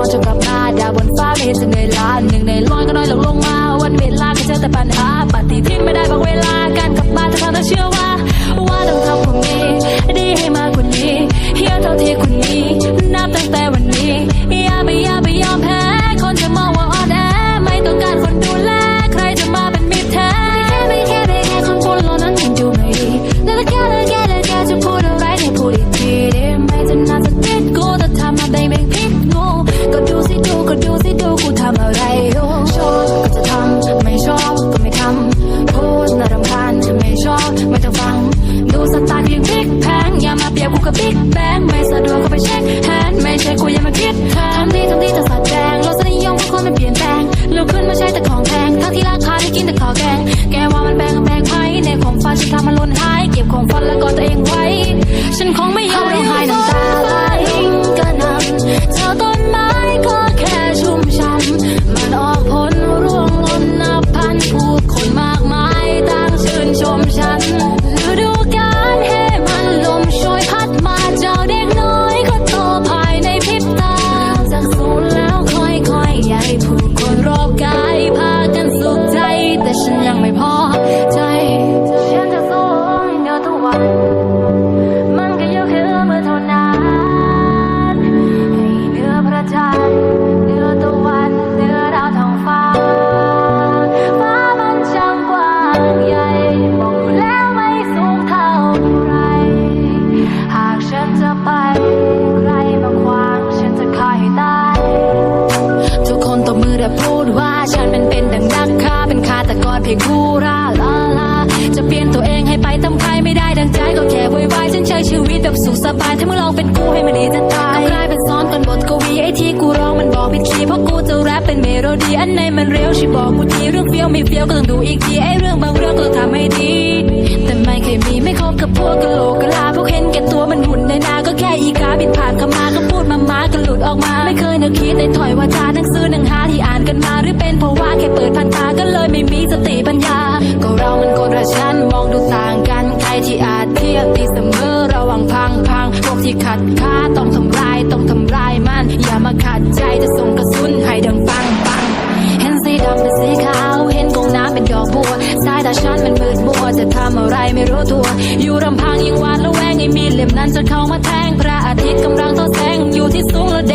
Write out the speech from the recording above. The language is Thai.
พอจะกลับมานดาวบนฟ้าไม่เห็นจะเหนื่อยล้าหนึ่งในร้อยก็น้อยลงลงมา วันเวลาก็เจอแต่ปัญหาปฏิทินไม่ได้บางเวลาการกลับมาจะทำให้เชื่อว่า กับบิ๊กแบงไม่สะดวกก็ไปเช็ค และพูดว่าฉันเป็นเป็นดังนักฆ่าเป็นฆาตกรเพียงผู้ราลาลาจะเปลี่ยนตัวเองให้ไปตามใครไม่ได้ดังใจก็แค่วุ่นวายฉันใช้ชีวิตแบบสุขสบายถ้ามึงลองเป็นกูให้มันดีจะตายต้องกลายเป็นซ้อนกันบทกวีไอ้ที่กูร้องมันบอกผิดคีย์เพราะกูจะแรปเป็นเมโลดี้อันไหนมันเร็วช่วยบอกกูทีเรื่องเฟี้ยวไม่เฟี้ยวก็ต้องดูอีกทีไอ้เรื่องบางเรื่องก็ต้องทำให้ดี แต่ไม่เคยมีไม่คบกับพวกกะโหลกกะลาพวกเห็นแก่ตัวมันหุ่นในนาก็แค่อีกาบินผ่านเข้ามาก็พูดมามาก็หลุดออกมา ไม่เคยนึกคิดในถอยว่าจาน ปิดพันตาก็เลยไม่มีสติปัญญา ก็เรามันคนละชั้นมองดูต่างกัน ใครที่อาจเทียบตีเสมอระว่างพังพังพวกที่ขัดค้าต้องทำลายต้องทำลายมัน อย่ามาขัดใจจะส่งกระสุนให้ดังปังปังเห็นสีดำเป็นสีขาวเห็นกงน้ำเป็นดอกบัวสายตาฉันมันมืดมัวจะทำอะไรไม่รู้ตัว อยู่ลำพังยังหวาดระแวงไอ้มีดเล่มนั้นจะเข้ามาแทงพระอาทิตย์กำลังทอแสงอยู่ที่สูงแล้วแด